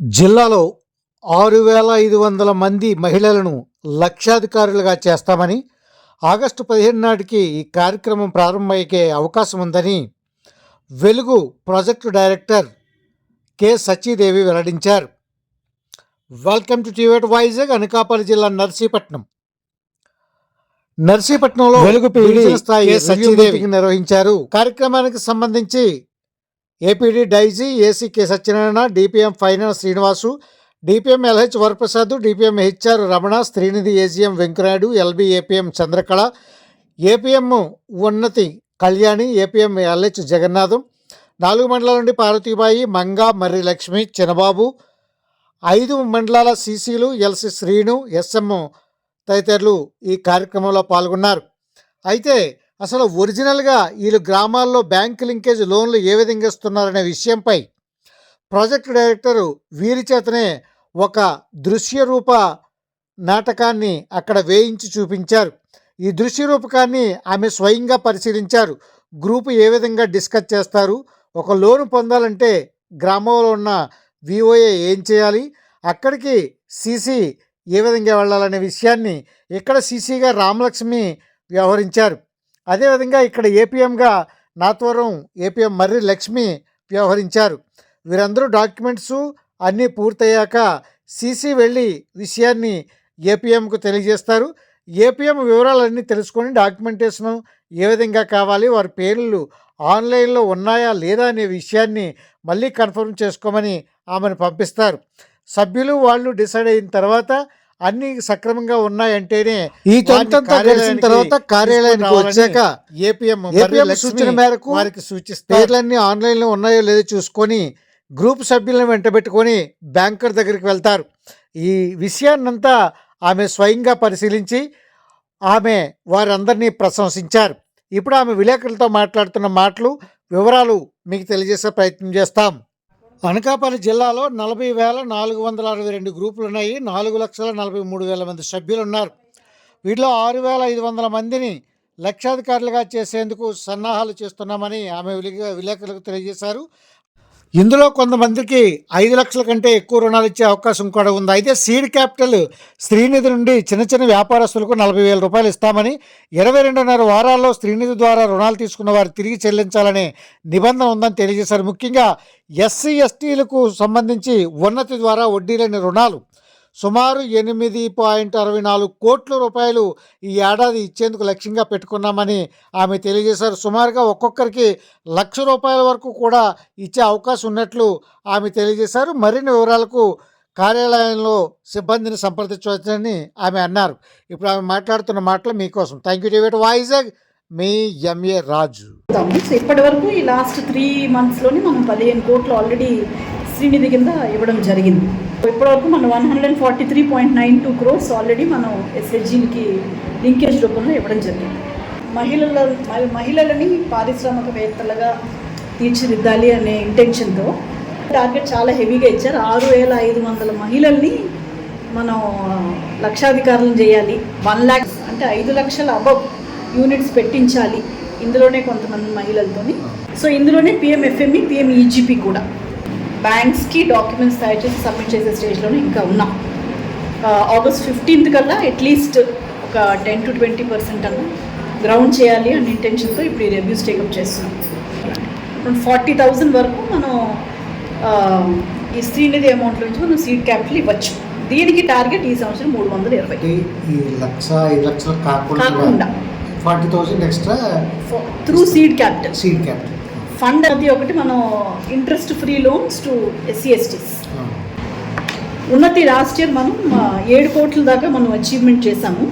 జిల్లాలో ఆరు వేల ఐదు వందల మంది మహిళలను లక్షాధికారులుగా చేస్తామని ఆగస్టు పదిహేను నాటికి ఈ కార్యక్రమం ప్రారంభమయ్యే అవకాశం ఉందని వెలుగు ప్రాజెక్టు డైరెక్టర్ కె సచీదేవి వెల్లడించారు. వెల్కమ్ టు టివేట్ వైజాగ్ అనకాపల్లి జిల్లా నర్సీపట్నం. నర్సీపట్నంలో వెలుగు స్థాయి సచిదేవి నిర్వహించారు. కార్యక్రమానికి సంబంధించి APD Daisy AC K Satyanarayana DPM finance Srinivasu DPM LH Varaprasad DPM HR Ramana Srinidhi AGM Venkanaidu LB APM Chandrakala APM Unnathi Kalyani APM LH Jagannatham నాలుగు మండలాల నుండి పార్వతీబాయి మంగా మర్రి లక్ష్మి చినబాబు ఐదు మండలాల సీసీలు ఎల్సి శ్రీను ఎస్ఎం తదితరులు ఈ కార్యక్రమంలో పాల్గొన్నారు. అయితే అసలు ఒరిజినల్గా వీళ్ళు గ్రామాల్లో బ్యాంక్ లింకేజ్ లోన్లు ఏ విధంగా ఇస్తున్నారనే విషయంపై ప్రాజెక్ట్ డైరెక్టరు వీరి చేతనే ఒక దృశ్య రూప నాటకాన్ని అక్కడ వేయించి చూపించారు. ఈ దృశ్య రూపకాన్ని ఆమె స్వయంగా పరిశీలించారు. గ్రూపు ఏ విధంగా డిస్కస్ చేస్తారు? ఒక లోను పొందాలంటే గ్రామంలో ఉన్న విఓఏ ఏం చేయాలి? అక్కడికి సీసీ ఏ విధంగా వెళ్ళాలనే విషయాన్ని ఇక్కడ సీసీగా రామలక్ష్మి వ్యవహరించారు. అదేవిధంగా ఇక్కడ ఏపీఎంగా నాతవరం ఏపీఎం మర్రి లక్ష్మి వ్యవహరించారు. వీరందరూ డాక్యుమెంట్స్ అన్నీ పూర్తయ్యాక సీసీ వెళ్ళి విషయాన్ని ఏపీఎంకు తెలియజేస్తారు. ఏపీఎం వివరాలన్నీ తెలుసుకొని డాక్యుమెంటేషన్ ఏ విధంగా కావాలి వారి పేర్లు ఆన్లైన్లో ఉన్నాయా లేదా అనే విషయాన్ని మళ్ళీ కన్ఫర్మ్ చేసుకోమని ఆమెను పంపిస్తారు. సభ్యులు వాళ్ళు డిసైడ్ అయిన తర్వాత అన్ని సక్రమంగా ఉన్నాయంటేనే ఈ తొంతంతా తెలిసిన తర్వాత కార్యాలయానికి వచ్చాక ఏపీఎం ఏపీఎం సూచన మేరకు వారికి సూచిస్తారు పేర్లన్నీ ఆన్లైన్లో ఉన్నాయో లేదో చూసుకొని గ్రూప్ సభ్యులను వెంటబెట్టుకొని బ్యాంకర్ దగ్గరికి వెళ్తారు. ఈ విషయాన్నంతా ఆమె స్వయంగా పరిశీలించి ఆమె వారందరినీ ప్రశంసించారు. ఇప్పుడు ఆమె విలేకరులతో మాట్లాడుతున్న మాటలు వివరాలు మీకు తెలియజేసే ప్రయత్నం చేస్తాం. అనకాపల్లి జిల్లాలో నలభై వేల నాలుగు వందల అరవై రెండు గ్రూపులు ఉన్నాయి. నాలుగు లక్షల నలభై మూడు వేల మంది సభ్యులు ఉన్నారు వీటిలో ఆరు వేల ఐదు వందల మందిని లక్షాధికారులుగా చేసేందుకు సన్నాహాలు చేస్తున్నామని ఆమె విలే- విలేకరులకు తెలియజేశారు. ఇందులో కొంతమందికి ఐదు లక్షల కంటే ఎక్కువ రుణాలు ఇచ్చే అవకాశం కూడా ఉంది. అయితే సీడ్ క్యాపిటల్ శ్రీనిధి నుండి చిన్న చిన్న వ్యాపారస్తులకు నలభై వేల రూపాయలు ఇస్తామని ఇరవై రెండున్నర వారాల్లో శ్రీనిధి ద్వారా రుణాలు తీసుకున్న వారు తిరిగి చెల్లించాలనే నిబంధన ఉందని తెలియజేశారు. ముఖ్యంగా ఎస్సీ ఎస్టీలకు సంబంధించి ఉన్నతి ద్వారా వడ్డీ లేని రుణాలు సుమారు ఎనిమిది పాయింట్ అరవై నాలుగు కోట్ల రూపాయలు ఈ ఏడాది ఇచ్చేందుకు లక్ష్యంగా పెట్టుకున్నామని ఆమె తెలియజేశారు. సుమారుగా ఒక్కొక్కరికి లక్ష రూపాయల వరకు కూడా ఇచ్చే అవకాశం ఉన్నట్లు ఆమె తెలియజేశారు. మరిన్ని వివరాలకు కార్యాలయంలో సిబ్బందిని సంప్రదించవచ్చని ఆమె అన్నారు. ఇప్పుడు ఆమె మాట్లాడుతున్న మాటలు మీకోసం. థ్యాంక్ యూ డేవిడ్ వైజాగ్ మీ ఎంఏ రాజు. ఇప్పటి వరకు ఈ లాస్ట్ త్రీ మంత్స్లోనే మనం పదిహేను కోట్లు ఆల్రెడీ శ్రీనిధి కింద ఇవ్వడం జరిగింది. ఇప్పటివరకు మనం one hundred forty three point nine two crores already మనం ఎస్హెచ్జికి లింకేజ్ రూపంలో ఇవ్వడం జరిగింది. మహిళల మహిళలని పారిశ్రామికవేత్తలుగా తీర్చిదిద్దాలి అనే ఇంటెన్షన్తో టార్గెట్ చాలా హెవీగా ఇచ్చారు. ఆరు వేల ఐదు వందల మహిళల్ని మనం లక్షాధికారులను చేయాలి. వన్ ల్యాక్స్ అంటే ఐదు లక్షల అబవ్ యూనిట్స్ పెట్టించాలి ఇందులోనే కొంతమంది మహిళలతోని. సో ఇందులోనే పిఎంఎఫ్ఎంఈ పిఎం ఈజీపీ కూడా. బ్యాంక్స్కి డాక్యుమెంట్స్ తయారు చేసి సబ్మిట్ చేసే స్టేజ్లోనే ఇంకా ఉన్నాం. ఆగస్ట్ ఫిఫ్టీన్త్ కల్లా అట్లీస్ట్ ఒక టెన్ టు ట్వంటీ పర్సెంట్ అన్న గ్రౌండ్ చేయాలి అనే ఇంటెన్షన్తో ఇప్పుడు ఈ రివ్యూస్ టేకప్ చేస్తున్నాం. ఫార్టీ థౌజండ్ వరకు మనం ఈ శ్రీనిధి అమౌంట్ నుంచి మనం సీడ్ క్యాపిటల్ ఇవ్వచ్చు. దీనికి టార్గెట్ ఈ సంవత్సరం మూడు వందల ఇరవై. లక్ష ఐదు లక్షలు. కాకుండా forty thousand extra through seed capital seed capital fund అది ఒకటి మనం interest free loans to SC STs Unnathi last year మనం ఏడు కోట్ల దాకా మనం అచీవ్మెంట్ చేశాము.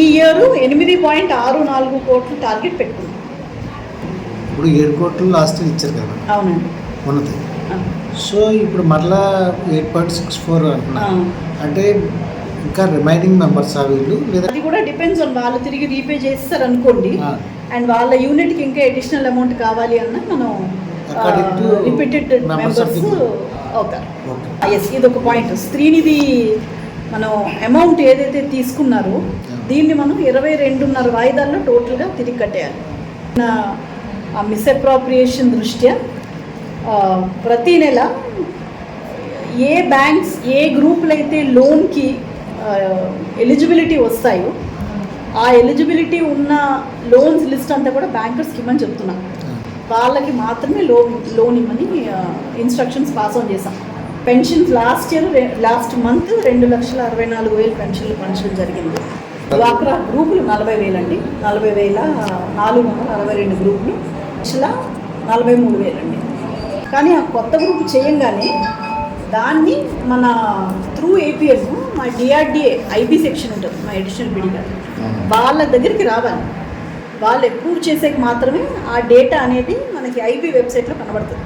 ఈ ఇయర్ ఎనిమిది పాయింట్ ఆరు నాలుగు కోట్లు టార్గెట్ పెట్టుకున్నాం. ఇప్పుడు ఏడు కోట్లు లాస్ట్ ఇచ్చారు కదా? అవునండి. ఉన్నది. సో ఇప్పుడు మరలా ఎయిట్ పాయింట్ సిక్స్ ఫోర్ అంటే ఇంకా రిమైనింగ్ మెంబర్స్ ఆ వీళ్ళు? లేదా అది కూడా డిపెండ్స్ ఆన్ వాళ్ళు తిరిగి రీపే చేస్తారు అనుకోండి అండ్ వాళ్ళ యూనిట్కి ఇంకా అడిషనల్ అమౌంట్ కావాలి అన్న మనం రిపీటెడ్ మెంబర్స్ అవుతారు ఎస్ ఇది ఒక పాయింట్ స్త్రీనిధి మనం అమౌంట్ ఏదైతే తీసుకున్నారో దీన్ని మనం ఇరవై రెండున్నర వాయిదాల్లో టోటల్గా తిరిగి కట్టేయాలి. నా మిస్అప్రాప్రియేషన్ దృష్ట్యా ఆ, ప్రతి నెల ఏ బ్యాంక్స్ ఏ గ్రూపులు అయితే లోన్కి ఎలిజిబిలిటీ వస్తాయో ఆ ఎలిజిబిలిటీ ఉన్న లోన్స్ లిస్ట్ అంతా కూడా బ్యాంకర్స్కి ఇవ్వమని చెప్తున్నా. వాళ్ళకి మాత్రమే లోన్ లోన్ ఇవ్వని ఇన్స్ట్రక్షన్స్ పాస్ ఆన్ చేశాం. Pensions last year last month రెండు లక్షల అరవై నాలుగు వేలు పెన్షన్లు పెన్షన్ జరిగింది. డ్వాక్రా గ్రూపులు నలభై వేలండి. నలభై వేల నాలుగు వందల అరవై రెండు గ్రూపులు. లక్షల నలభై మూడు వేలండి. కానీ ఆ కొత్త గ్రూప్ చేయంగానే దాన్ని మన త్రూ ఏపీఎస్ మా డిఆర్డిఏ ఐబీ సెక్షన్ ఉంటుంది మా ఎడిషనల్ బిడి గారు వాళ్ళ దగ్గరికి రావాలి. వాళ్ళు అప్రూవ్ చేసేకి మాత్రమే ఆ డేటా అనేది మనకి ఐబీ వెబ్సైట్లో కనబడుతుంది.